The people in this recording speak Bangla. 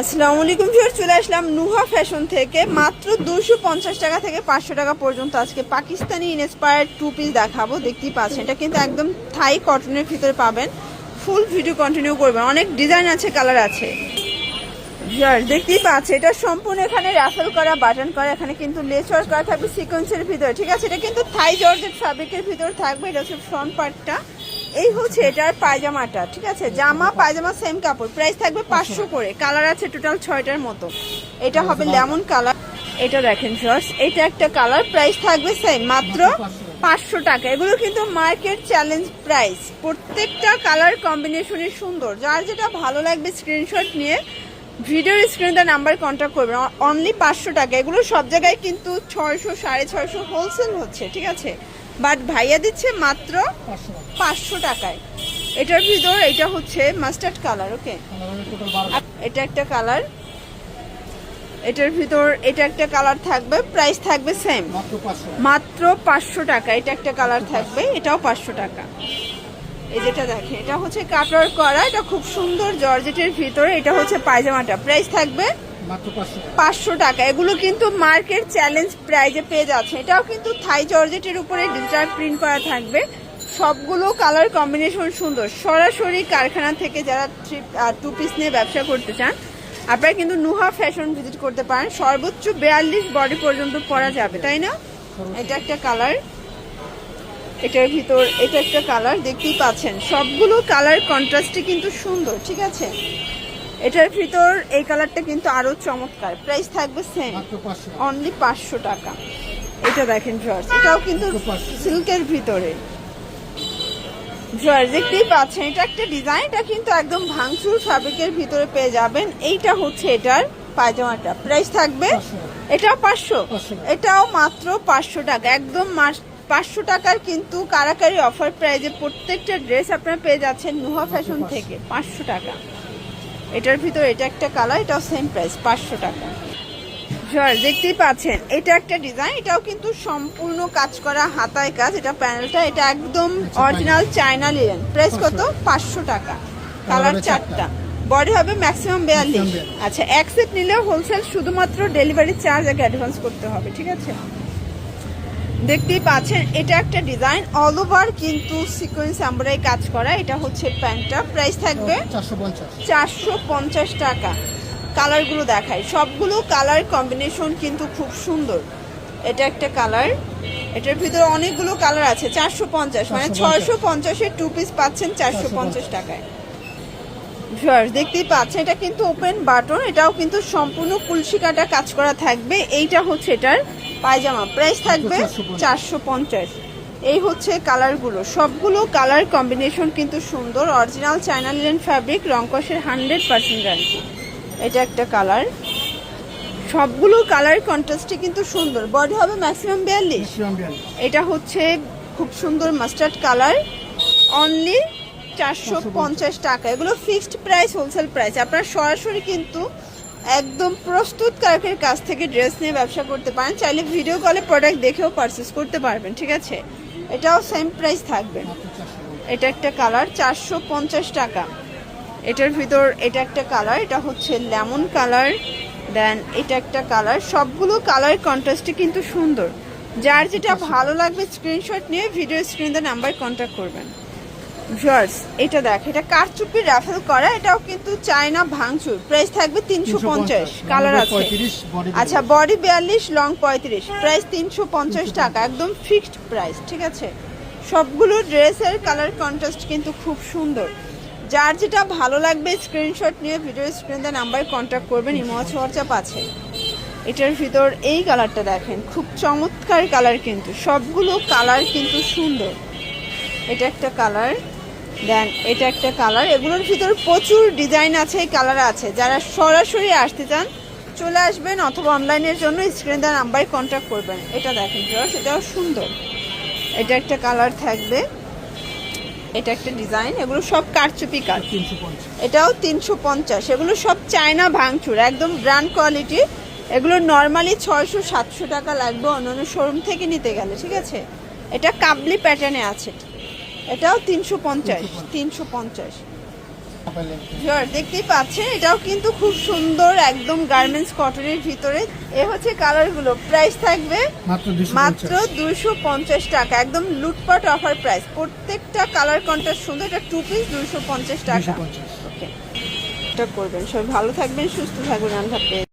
আসসালামু আলাইকুম ফির চলে আসলাম নুহা ফ্যাশন থেকে। মাত্র দুশো পঞ্চাশ টাকা থেকে পাঁচশো টাকা পর্যন্ত আজকে পাকিস্তানি ইনস্পায়ার্ড টু পিস দেখাবো। দেখতেই পাচ্ছেন, এটা কিন্তু একদম থাই কটনের ভিতরে পাবেন। ফুল ভিডিও কন্টিনিউ করবেন। অনেক ডিজাইন আছে কালার আছে। দেখতেই পাচ্ছে এটা সম্পূর্ণ এখানে রাফেল করা বাটন করা, এখানে কিন্তু লেচর করা থাকবে সিকোয়েন্সের ভিতরে, ঠিক আছে? এটা কিন্তু থাই জর্জেট ফ্যাব্রিকের ভিতরে থাকবে, এটা হচ্ছে ফ্রন্ট পার্টটা এই হচ্ছে এটার পায়জামাটা ঠিক আছে? জামা পায়জামা সেম কাপড়। প্রাইস থাকবে পাঁচশো করে। কালার আছে টোটাল ছয়টার মতো। এটা হবে লেমন কালার এটা দেখেন শর্টস এটা একটা কালার প্রাইস থাকবে সেম মাত্র পাঁচশো। টাকা। এগুলো কিন্তু মার্কেট চ্যালেঞ্জ প্রাইস প্রত্যেকটা কালার কম্বিনেশনই সুন্দর। যার যেটা ভালো লাগবে স্ক্রিনশট নিয়ে ভিডিওর স্ক্রিনে নাম্বার কন্ট্যাক্ট করবেন। অনলি পাঁচশো টাকা। এগুলো সব জায়গায় কিন্তু ছয়শো সাড়ে ছয়শো হোলসেল হচ্ছে ঠিক আছে? বাট ভাইয়া দিচ্ছে মাত্র পাঁচশো টাকায়। এটার ভিতর এটা হচ্ছে মাস্টার্ড কালার ওকে এটা একটা কালার এটার ভিতর এটা একটা কালার থাকবে প্রাইস থাকবে সেম মাত্র পাঁচশো টাকা। এটা একটা কালার থাকবে এটাও পাঁচশো টাকা। এই যেটা দেখে এটা হচ্ছে কাপড় করা এটা খুব সুন্দর জর্জেটের ভিতরে এটা হচ্ছে পায়জামাটা। প্রাইস থাকবে পাঁচশো টাকা। এগুলো কিন্তু মার্কেট চ্যালেঞ্জ প্রাইজে পেয়ে যাচ্ছে। এটাও কিন্তু থাই জর্জেটের উপরে ডিজিটাল প্রিন্ট করা থাকবে। সবগুলো কালার কম্বিনেশন সুন্দর। সরাসরি কারখানা থেকে যারা থ্রি টু পিস নিয়ে ব্যবসা করতে চান, আপনারা কিন্তু নুহা ফ্যাশন ভিজিট করতে পারেন। সর্বোচ্চ বিয়াল্লিশ বডি পর্যন্ত পরা যাবে, তাই না? এটা একটা কালার। এটার ভিতর, এটা একটা কালার, দেখতেই পাচ্ছেন। সবগুলো কালার কন্ট্রাস্টে কিন্তু সুন্দর, ঠিক আছে? এটার ভিতর এই কালারটা কিন্তু আরও চমৎকার। প্রাইস থাকবে সেম অনলি পাঁচশো টাকা। এটা দেখেন জর্জ এটাও কিন্তু সিল্কের ভিতরে। জর্জ দেখতেই পাচ্ছেন এটা একটা ডিজাইন এটা কিন্তু একদম ভাঙচুর ফ্যাব্রিকের ভিতরে পেয়ে যাবেন। এইটা হচ্ছে এটার পায়জামাটা। প্রাইস থাকবে এটাও পাঁচশো। এটাও মাত্র পাঁচশো টাকা। একদম মাস- পাঁচশো টাকার কিন্তু কারাকারি অফার প্রাইজে প্রত্যেকটা ড্রেস আপনারা পেয়ে যাচ্ছেন নুহা ফ্যাশন থেকে। পাঁচশো টাকা। এটার ভিতর এটা একটা কালার এটাও সেম প্রাইস পাঁচশো টাকা। জর দেখতেই পাচ্ছেন এটা একটা ডিজাইন এটাও কিন্তু সম্পূর্ণ কাজ করা হাতায় কাজ এটা প্যানেলটা এটা একদম অরিজিনাল চায়না লিলেন প্রাইস কত? পাঁচশো টাকা। কালার চারটা। বডি হবে ম্যাক্সিমাম বিয়াল্লিশ। আচ্ছা এক সেট নিলেও হোলসেল শুধুমাত্র ডেলিভারি চার্জ আগে অ্যাডভান্স করতে হবে ঠিক আছে? দেখতেই পাচ্ছেন এটা একটা ডিজাইন অল ওভার কিন্তু সিকোয়েন্স এমব্রয়ডারি কাজ করা এটা হচ্ছে প্যান্টটা প্রাইস থাকবে চারশো পঞ্চাশ টাকা। কালারগুলো দেখাই সবগুলো কালার কম্বিনেশন কিন্তু খুব সুন্দর। এটা একটা কালার এটার ভিতরে অনেকগুলো কালার আছে চারশো পঞ্চাশ মানে 450 ছয়শো পঞ্চাশের টু পিস পাচ্ছেন চারশো পঞ্চাশ টাকায়। ভিউয়ার্স দেখতেই পাচ্ছেন এটা কিন্তু ওপেন বাটন এটাও কিন্তু সম্পূর্ণ কুলসি কাটা কাজ করা থাকবে এইটা হচ্ছে এটার পায়জামা প্রাইস থাকবে চারশো পঞ্চাশ। এই হচ্ছে কালারগুলো সবগুলো কালার কম্বিনেশন কিন্তু সুন্দর অরিজিনাল চায়না লিলেন ফ্যাব্রিক রংকসের হান্ড্রেড পার্সেন্ট গ্যারান্টি এটা একটা কালার সবগুলো কালার কন্ট্রাস্টে কিন্তু সুন্দর। বডি হবে ম্যাক্সিমাম বিয়াল্লিশ। ম্যাক্সিমাম বিয়াল্লিশ। এটা হচ্ছে খুব সুন্দর মাস্টার্ড কালার অনলি চারশো পঞ্চাশ। টাকা। এগুলো ফিক্সড প্রাইস হোলসেল প্রাইস আপনারা সরাসরি কিন্তু একদম প্রস্তুতকারকের কাছ থেকে ড্রেস নিয়ে ব্যবসা করতে পারেন। চাইলে ভিডিও কলে প্রোডাক্ট দেখেও পারচেস করতে পারবেন, ঠিক আছে? এটাও সেম প্রাইস থাকবে। এটা একটা কালার চারশো পঞ্চাশ টাকা। এটার ভিতর এটা একটা কালার এটা হচ্ছে লেমন কালার দেন এটা একটা কালার সবগুলো কালার কন্ট্রাস্টে কিন্তু সুন্দর। যার যেটা ভালো লাগবে স্ক্রিনশট নিয়ে ভিডিও স্ক্রিন স্ক্রিনে নাম্বার কন্ট্যাক্ট করবেন। ভিউয়ার্স এটা দেখ এটা কারচুপি রাফেল করা এটাও কিন্তু চায়না ভাঙচুর। প্রাইস থাকবে তিনশো পঞ্চাশ কালার আছে। আচ্ছা বডি বিয়াল্লিশ লং পঁয়ত্রিশ প্রাইস তিনশো পঞ্চাশ টাকা একদম ফিক্সড প্রাইস ঠিক আছে? সবগুলো ড্রেসের কালার কন্ট্রাস্ট কিন্তু খুব সুন্দর। যার যেটা ভালো লাগবে স্ক্রিনশট নিয়ে ভিডিও স্ক্রিন স্ক্রিনে নাম্বার কন্ট্যাক্ট করবেন ইমো হোয়াটসঅ্যাপ আছে। এটার ভিতর এই কালারটা দেখেন খুব চমৎকার কালার কিন্তু সবগুলো কালার কিন্তু সুন্দর। এটা একটা কালার দেন এটা একটা কালার। এগুলোর ভিতর প্রচুর ডিজাইন আছে কালার আছে। যারা সরাসরি আসতে চান, চলে আসবেন অথবা অনলাইনের জন্য স্ক্রিন দেওয়ার নাম্বারে কন্ট্যাক্ট করবেন। এটা দেখেন জস এটাও সুন্দর। এটা একটা কালার থাকবে। এটা একটা ডিজাইন। এগুলো সব কারচুপি পঞ্চাশ এটাও তিনশো পঞ্চাশ। এগুলো সব চায়না ভাঙচুর, একদম ব্র্যান্ড কোয়ালিটি এগুলো নর্মালি ছয়শো সাতশো টাকা লাগবে অন্যান্য শোরুম থেকে নিতে গেলে, ঠিক আছে? এটা কাবলি প্যাটার্নে আছে। এটাও তিনশো পঞ্চাশ তিনশো পঞ্চাশ। দেখতেই পাচ্ছেন এটাও কিন্তু খুব সুন্দর একদম গার্মেন্টস কটনের ভিতরে। এ হচ্ছে কালারগুলো প্রাইস থাকবে মাত্র দুশো পঞ্চাশ। টাকা। একদম লুটপাট অফার প্রাইস প্রত্যেকটা কালার কন্ট্রাস্ট সুন্দর। এটা টু পিস দুশো পঞ্চাশ টাকা। ওকে এটা করবেন। সবাই ভালো থাকবেন সুস্থ থাকবেন হাফেজ।